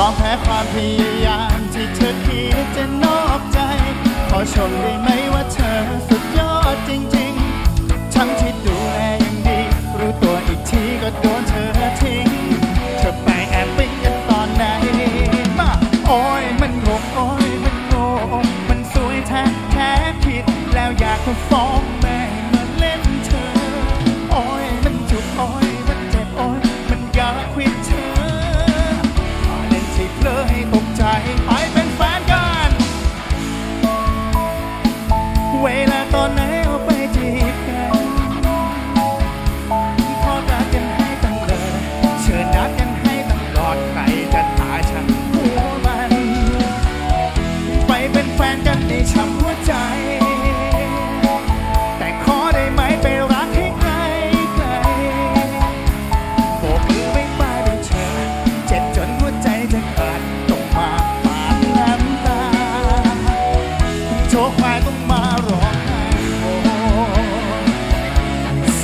ยอมแพ้ความพยายามที่เธอคิดจะนอกใจ ขอชมได้ไหมว่าเธอสุดยอดจริงๆ ทั้งที่ดูแลอย่างดี รู้ตัวอีกทีก็โดนเธอทิ้ง เธอไปแอบปิ๊งกันตอนไหนมาโอ้ยมันงงโอ้ยมันโง่มันสวยแท้แท้ผิดแล้วอยากจะฟ้อง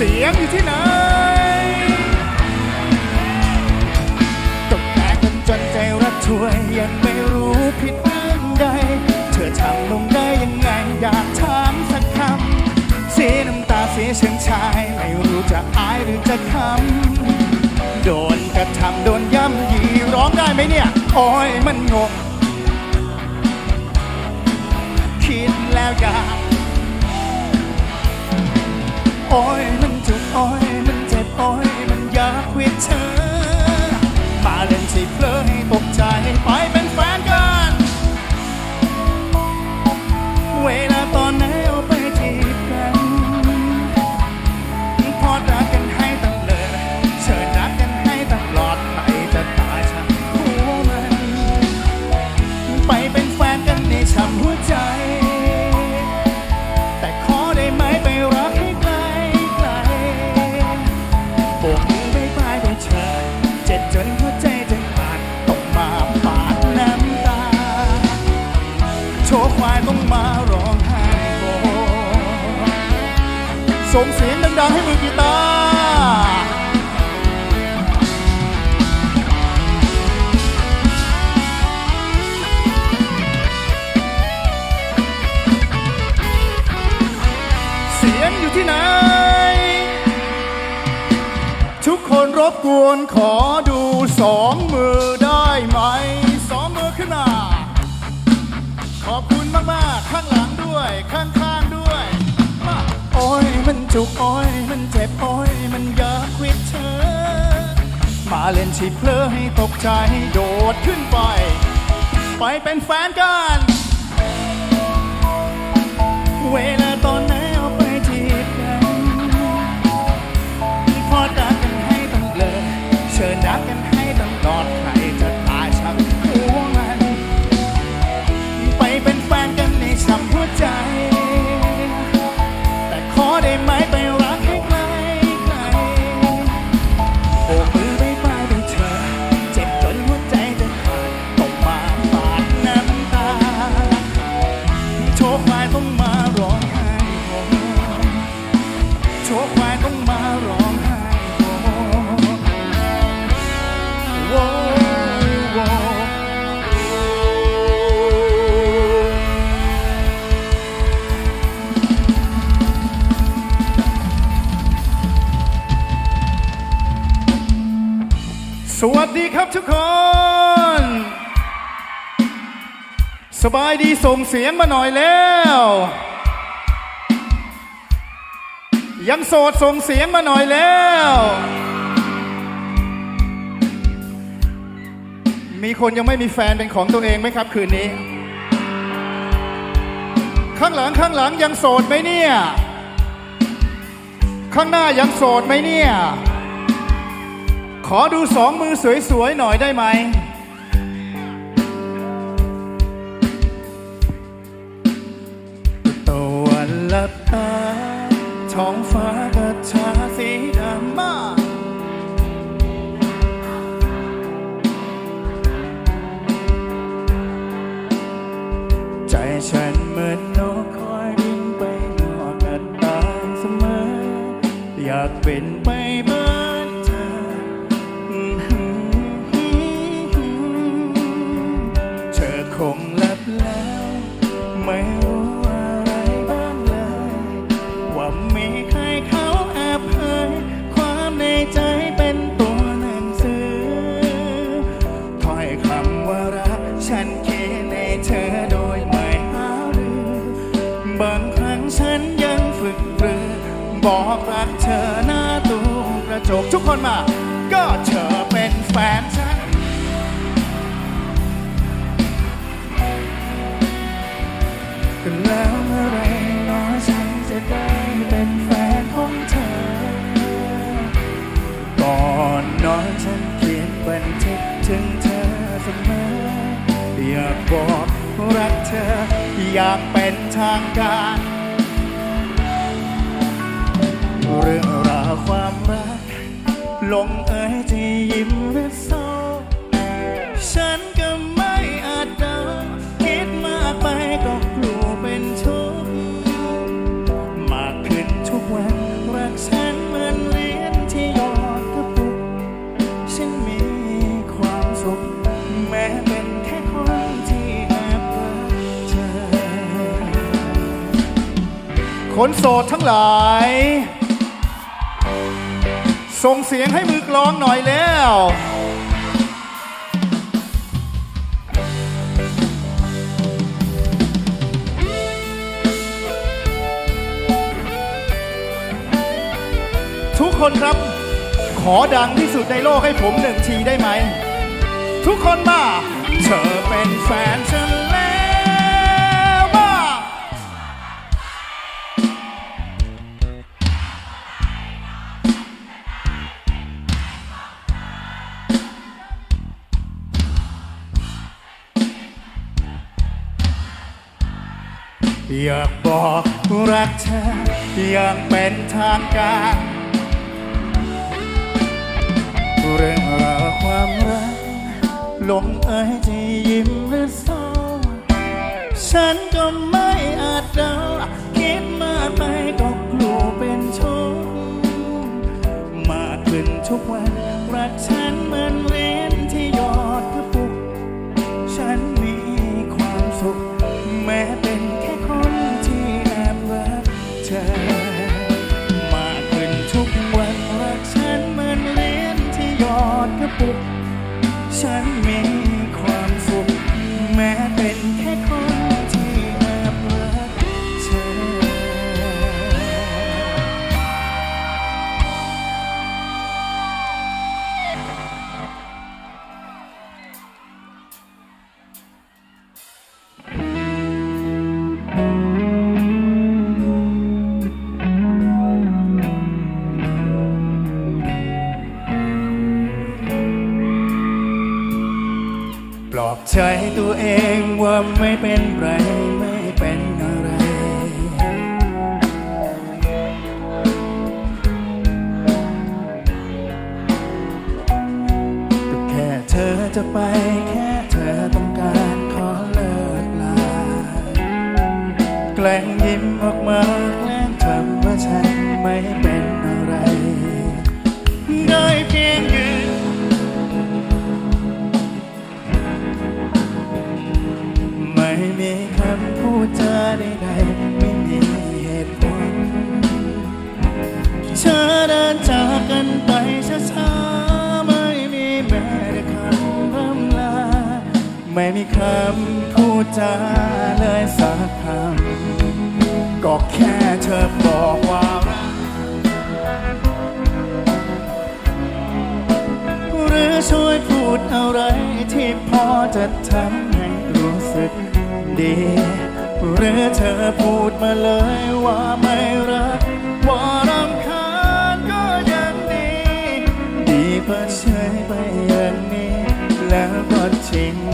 สียงอยู่ที่ไหนตกแตกกันจนใจรักช่วยยังไม่รู้ผิดเรื่องใด เธอทำลงได้ยังไงอยากถามสักคำเสียน้ำตาเสียเชิงชาย ไม่รู้จะอายหรือจะคำโดนกระทำโดนย่ำยีร้องได้ไหมเนี่ย โอ้ยมันงงคิดแล้วอยากโอ้ยมัน โอ้ยมันเจ็บโอ้ยมันอยากควิดเธอ มาเล่นที่เพลอให้ตกใจไปเป็น มาร้องไห้โบส่งเสียงดังๆให้มือกีตาร์เสียงอยู่ที่ไหน ทุกคนรบกวนขอดูสองมือ จุกโอ้ยมันเจ็บโอ้ยมันอยากควิดเธอ มาเล่นชีเพลอให้ตกใจโดดขึ้นไป ไปเป็นแฟนกัน เวลาตอน วัสดีครับทุกคน สบายดีส่งเสียงมาหน่อยแล้ว ยังโสดส่งเสียงมาหน่อยแล้ว มีคนยังไม่มีแฟนเป็นของตัวเองไหมครับคืนนี้ ข้างหลังข้างหลังยังโสดไหมเนี่ย ข้างหน้ายังโสดไหมเนี่ย ขอดูสองมือสวยๆหน่อยได้ไหม ตัวลับตาท้องฟ้ากระชาสีดำมาใจฉันเหมือนนกคอยบินไปนอกอากาเสมอ อยากเป็นไป ธอหน้าตู้กระจกทุกคนมา ก็เธอเป็นแฟนฉัน แล้วเมื่อไรน้อยฉันจะได้เป็นแฟนของเธอ ก่อนนอนฉันเขียนบันทึกถึงเธอเสมออยากบอกรักเธอ อยากเป็นทางการ เรื่องราวความรัก ลงเอยที่ยิ้มหรือเศร้า ฉันก็ไม่อาจเดาคิดมากไปก็กลัวเป็นทุกข์มากขึ้นทุกวันรักฉันเหมือนเหรียญที่หยอดกระปุก ฉันมีความสุขแม้เป็นแค่คนที่แอบรักเธอคนโสดทั้งหลาย ส่งเสียงให้มือกลองหน่อยแล้วทุกคนครับ ขอดังที่สุดในโลกให้ผมหนึ่งทีได้ไหม ทุกคนมา เธอเป็นแฟนฉัน อยากบอกรักเธออย่างเป็นทางการ เรื่องราวความรักลงเอยที่ยิ้มหรือเศร้า ฉันก็ไม่อาจเดาคิดมากไปก็กลัวเป็นทุกมากขึ้นทุกวัน รักฉันเหมือน ปุก ฉันมีความสุขแม้ ใจตัวเองว่าไม่เป็นไรไม่เป็นอะไร ก็แค่เธอจะไปแค่เธอต้องการขอเลิกลา แกล้งยิ้มออกมาแกล้งทำว่าฉันไม่เป็นอะไรได้เพียงยืำพูดใดๆไม่มีเหตุผลเธอเดินจากกันไปช้าๆไม่มีแม้แต่คำร่ำลาไม่มีคำพูดจาเลยสักคำก็แค่เธอบอกว่ารักหรือช่วยพูดอะไรที่พอจะทำให้รู้สึกดี หรือเธอพูดมาเลยว่าไม่รัก ว่ารำคาญก็ยังดีดีกว่าเฉยไปอย่างนี้ แล้วก็ทิ้ง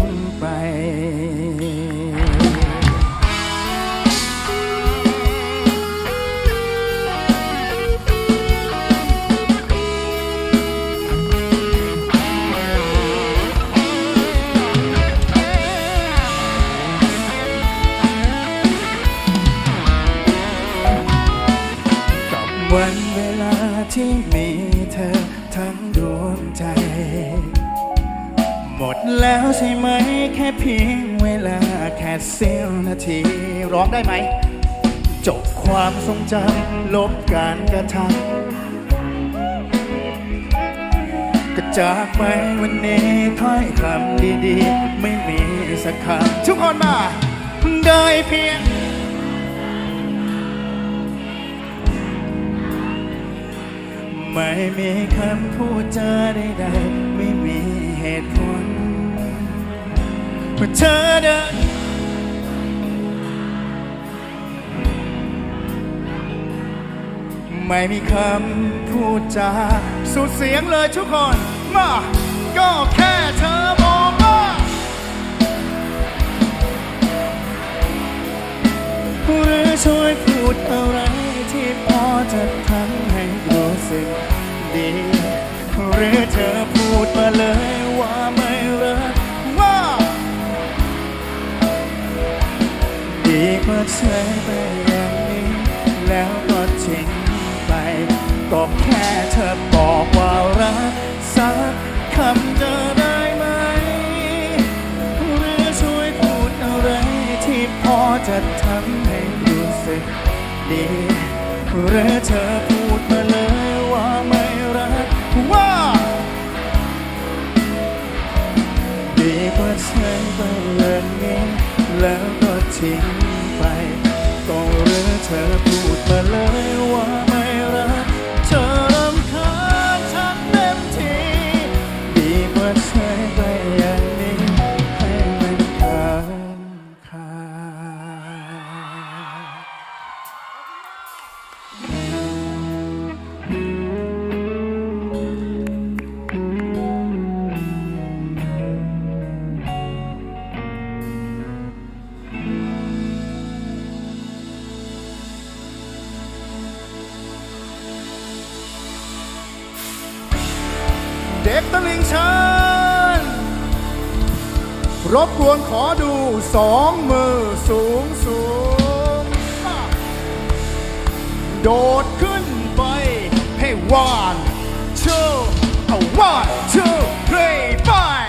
ที่มีเธอทั้งดวงใจ หมดแล้วใช่ไหมแค่เพียงเวลาแค่เสี้ยวนาที ร้องได้ไหม จบความทรงจำลบการกระทำก็จากไปวันนี้ถ้อยคำดีๆ ไม่มีสักคำทุกคนมา ได้เพียง ไม่มีคำพูดจาใดๆไม่มีเหตุผลเมื่อเธอเดินไม่มีคำพูดจาสุดเสียงเลยทุกคนมาก็แค่เธอบอกว่าหรือช่วยพูดอะไรที่พอจะทำ สึกดี หรือเธอพูดมาเลยว่าไม่รักว่าดีกว่าเฉยไปอย่างนี้ แล้วก็ทิ้งไป ก็แค่เธอบอกว่ารักสักคำจะได้ไหม หรือช่วยพูดอะไรที่พอจะทำให้รู้สึกดี หรือเธอ ชิญ รบกวนขอดูสองมือสูงสูง โดดขึ้นไปให้ one two one two three five